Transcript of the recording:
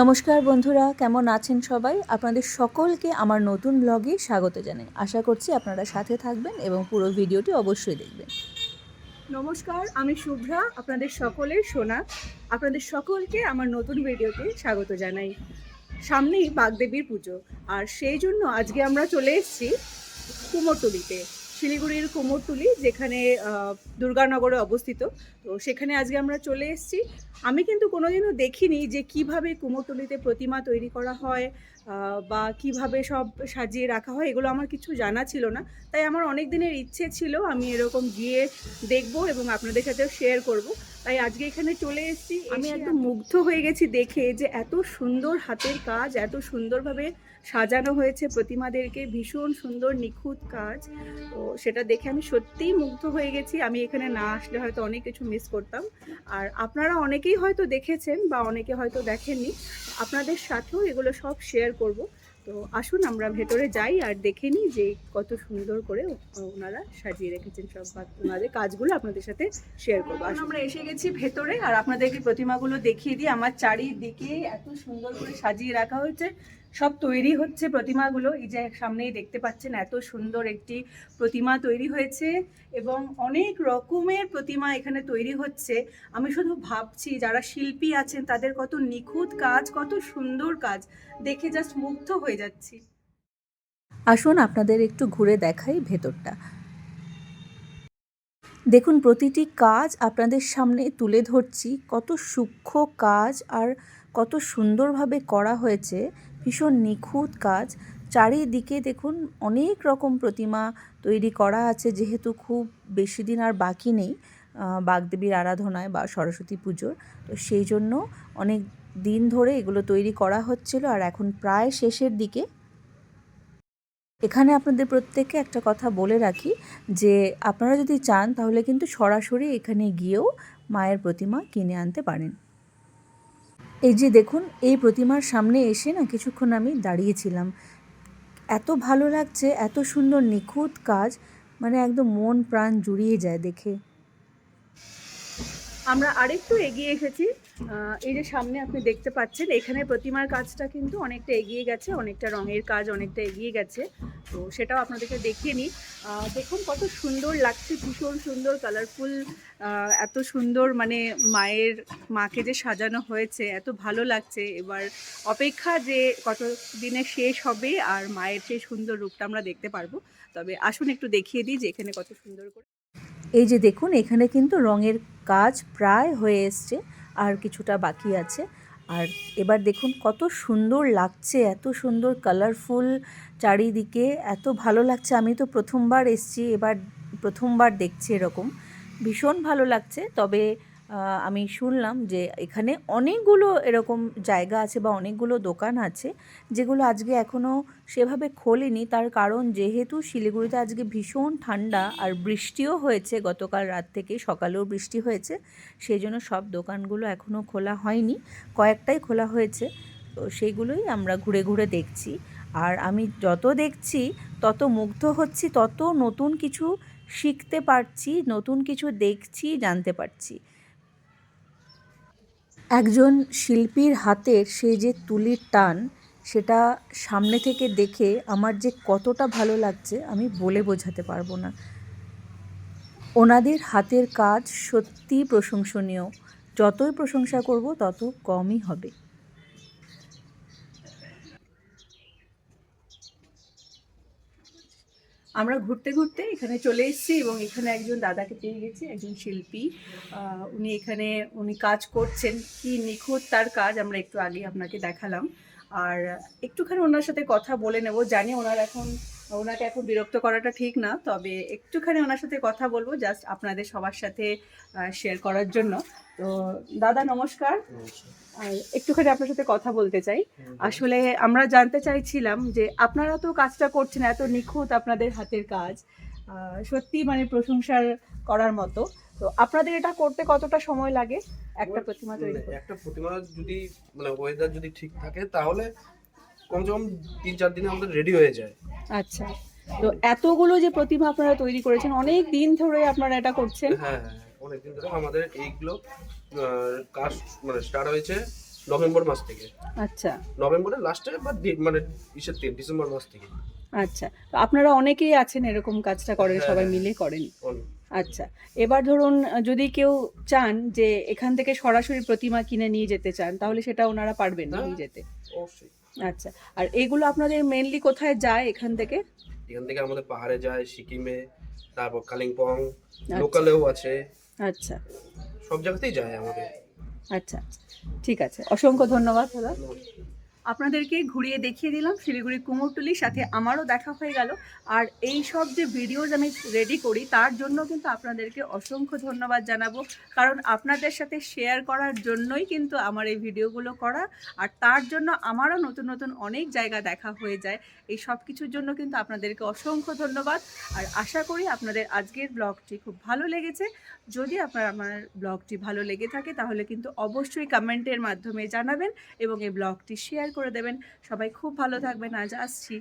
নমস্কার বন্ধুরা, কেমন আছেন সবাই? আপনাদের সকলকে আমার নতুন ব্লগে স্বাগত জানাই। আশা করছি আপনারা সাথে থাকবেন এবং পুরো ভিডিওটি অবশ্যই দেখবেন। নমস্কার, আমি শুভ্রা, আপনাদের সকলের সোনা। আপনাদের সকলকে আমার নতুন ভিডিওতে স্বাগত জানাই। সামনেই বাগদেবীর পুজো, আর সেই জন্য আজকে আমরা চলে এসেছি কুমোরটুলিতে শিলিগুড়ির কুমোরটুলি, যেখানে দুর্গানগরে অবস্থিত। তো সেখানে আজকে আমরা চলে এসেছি। আমি কিন্তু কোনোদিনও দেখিনি যে কীভাবে কুমোরটুলিতে প্রতিমা তৈরি করা হয় বা কীভাবে সব সাজিয়ে রাখা হয় এগুলো আমার কিছু জানা ছিল না। তাই আমার অনেক দিনের ইচ্ছে ছিল আমি এরকম গিয়ে দেখব এবং আপনাদের সাথেও শেয়ার করব। তাই আজকে এখানে চলে এসেছি। আমি একদম মুগ্ধ হয়ে গেছি দেখে যে এত সুন্দর হাতের কাজ এত সুন্দরভাবে সাজানো হয়েছে প্রতিমাদেরকে ভীষণ সুন্দর নিখুঁত কাজ। তো সেটা দেখে আমি সত্যিই মুগ্ধ হয়ে গেছি। আমি এখানে না আসলে হয়তো অনেক কিছু মিস করতাম। আর আপনারা অনেকেই হয়তো দেখেছেন বা অনেকে হয়তো দেখেননি। আপনাদের সাথেও এগুলো সব শেয়ার করব। তো আসুন আমরা ভেতরে যাই আর দেখে নিই যে কত সুন্দর করে ওনারা সাজিয়ে রেখেছেন সব ওনাদের কাজগুলো আপনাদের সাথে শেয়ার করব। আসুন। আমরা এসে গেছি ভেতরে আর আপনাদেরকে প্রতিমাগুলো দেখিয়ে দিই। আমার চারিদিকে এত সুন্দর করে সাজিয়ে রাখা হয়েছে। সব তৈরি হচ্ছে প্রতিমাগুলো। এই যে সামনেই দেখতে পাচ্ছেন এত সুন্দর একটি প্রতিমা তৈরি হয়েছে এবং অনেক রকমের প্রতিমা এখানে তৈরি হচ্ছে। আমি শুধু ভাবছি, যারা শিল্পী আছেন তাদের কত নিখুঁত কাজ, কত সুন্দর কাজ। দেখে জাস্ট মুগ্ধ হয়ে যাচ্ছি। আসুন আপনাদের একটু ঘুরে দেখাই ভেতরটা। দেখুন, প্রতিটি কাজ আপনাদের সামনে তুলে ধরছি। কত সূক্ষ্ম কাজ আর কত সুন্দরভাবে করা হয়েছে। ভীষণ নিখুঁত কাজ। চারিদিকে দেখুন অনেক রকম প্রতিমা তৈরি করা আছে, যেহেতু খুব বেশি দিন আর বাকি নেই বাগদেবীর আরাধনায় বা সরস্বতী পুজোর। তো সেই জন্য অনেক দিন ধরে এগুলো তৈরি করা হচ্ছিল আর এখন প্রায় শেষের দিকে। এখানে আপনাদের প্রত্যেককে একটা কথা বলে রাখি যে, আপনারা যদি চান তাহলে কিন্তু সরাসরি এখানে গিয়েও মায়ের প্রতিমা কিনে আনতে পারেন। এই যে দেখুন, এই প্রতিমার সামনে এসে না কিছুক্ষণ আমি দাঁড়িয়েছিলাম। এত ভালো লাগছে, এত সুন্দর নিখুঁত কাজ মানে একদম মন প্রাণ জুড়িয়ে যায় দেখে। আমরা আরেকটু এগিয়ে এসেছি। এই যে সামনে আপনি দেখতে পাচ্ছেন, এখানে প্রতিমার কাজটা কিন্তু অনেকটা এগিয়ে গেছে, অনেকটা রঙের কাজ অনেকটা এগিয়ে গেছে। তো সেটাও আপনাদেরকে দেখিয়ে নিই। দেখুন কত সুন্দর লাগছে, ভীষণ সুন্দর কালারফুল এত সুন্দর মানে মায়ের, মাকে যে সাজানো হয়েছে, এত ভালো লাগছে। এবার অপেক্ষা যে কত দিনে শেষ হবে আর মায়ের সেই সুন্দর রূপটা আমরা দেখতে পারব। তবে আসুন একটু দেখিয়ে দিই যে এখানে কত সুন্দর করে এই যে দেখুন, এখানে কিন্তু রঙের কাজ প্রায় হয়ে এসছে, আর কিছুটা বাকি আছে। আর এবার দেখুন কত সুন্দর লাগছে, এত সুন্দর কালারফুল চারিদিকে, এত ভালো লাগছে। আমি তো প্রথমবার এসছি, এবার প্রথমবার দেখছি এরকম। ভীষণ ভালো লাগছে, তবে আমি শুনলাম যে এখানে অনেকগুলো এরকম জায়গা আছে বা অনেকগুলো দোকান আছে যেগুলো আজকে এখনও সেভাবে খোলেনি। তার কারণ যেহেতু শিলিগুড়িতে আজকে ভীষণ ঠান্ডা আর বৃষ্টিও হয়েছে গতকাল রাত থেকে, সকালেও বৃষ্টি হয়েছে সেই জন্য সব দোকানগুলো এখনও খোলা হয়নি। কয়েকটাই খোলা হয়েছে, তো সেইগুলোই আমরা ঘুরে ঘুরে দেখছি। আর আমি যত দেখছি, তত মুগ্ধ হচ্ছি, তত নতুন কিছু শিখতে পারছি, নতুন কিছু দেখছি, জানতে পারছি। একজন শিল্পীর হাতের সেই যে তুলির টান, সেটা সামনে থেকে দেখে আমার যে কতটা ভালো লাগছে, আমি বলে বোঝাতে পারব না। ওনাদের হাতের কাজ সত্যি প্রশংসনীয়। যতই প্রশংসা করব, তত কমই হবে। আমরা ঘুরতে ঘুরতে এখানে চলে এসেছি এবং এখানে একজন দাদাকে পেয়ে গেছি, একজন শিল্পী। উনি এখানে, উনি কাজ করছেন। কি নিখুঁত তার কাজ আমরা একটু আগে আপনাকে দেখালাম। আর একটুখানি ওনার সাথে কথা বলে নেব। জানি ওনার এখন, ওনাকে এখন বিরক্ত করাটা ঠিক না, তবে একটুখানি ওনার সাথে কথা বলব জাস্ট আপনাদের সবার সাথে শেয়ার করার জন্য। তো দাদা নমস্কার। একটুখানি আপনার সাথে কথা বলতে চাই। আসলে আমরা জানতে চাইছিলাম যে আপনারা তো কাজটা করছেন এত নিখুঁত আপনাদের হাতের কাজ। সত্যি মানে প্রশংসার করার মতো। তো আপনাদের এটা করতে কতটা সময় লাগে? একটা প্রতিমা তৈরি করতে? একটা প্রতিমা যদি মানে ওয়েদার যদি ঠিক থাকে তাহলে কমসে কম তিন চার দিনে আমাদের রেডি হয়ে যায়। আচ্ছা। তো এতগুলো যে প্রতিমা আপনারা তৈরি করেছেন অনেক দিন ধরে আপনারা এটা করছেন। হ্যাঁ। হ্যাঁ আমাদের এইগুলো কাজ মানে স্টার্ট হয়েছে নভেম্বর মাস থেকে। আচ্ছা। নভেম্বরের লাস্টে বা মানে ইসের থেকে ডিসেম্বর মাস থেকে। আচ্ছা। আপনারা অনেকেই আছেন এরকম কাজটা করেন হ্যাঁ, সবাই হ্যাঁ। মিলে করেন। আচ্ছা। এবার ধরুন যদি কেউ চান যে এখান থেকে সরাসরি প্রতিমা কিনে নিয়ে যেতে চান তাহলে সেটা ওনারা পারবেন হ্যাঁ। নিয়ে যেতে। আচ্ছা। আর এগুলো আপনাদের মেনলি কোথায় যায় এখান থেকে? এখান থেকে আমাদের পাহাড়ে যায় সিকিমে তারপর কালিম্পং আচ্ছা। লোকালেও আছে। আচ্ছা। সব জায়গাতেই যায় আমাদের। আচ্ছা আচ্ছা। ঠিক আছে। অসংখ্য ধন্যবাদ দাদা। আপনাদেরকে ঘুরিয়ে দেখিয়ে দিলাম শিলিগুড়ি কুমোরটুলির সাথে আমারও দেখা হয়ে গেল। আর এই সব যে ভিডিওজ আমি রেডি করি, তার জন্য কিন্তু আপনাদেরকে অসংখ্য ধন্যবাদ জানাব। কারণ আপনাদের সাথে শেয়ার করার জন্যই কিন্তু আমার এই ভিডিওগুলো করা। আর তার জন্য আমারও নতুন নতুন অনেক জায়গা দেখা হয়ে যায়। এই সব কিছুর জন্য কিন্তু আপনাদেরকে অসংখ্য ধন্যবাদ। আর আশা করি আপনাদের আজকের ব্লগটি খুব ভালো লেগেছে। যদি আপনার, আমার ব্লগটি ভালো লেগে থাকে, তাহলে কিন্তু অবশ্যই কমেন্টের মাধ্যমে জানাবেন এবং এই ব্লগটি শেয়ার করে দেবেন। সবাই খুব ভালো থাকবেন। আজ আসছি।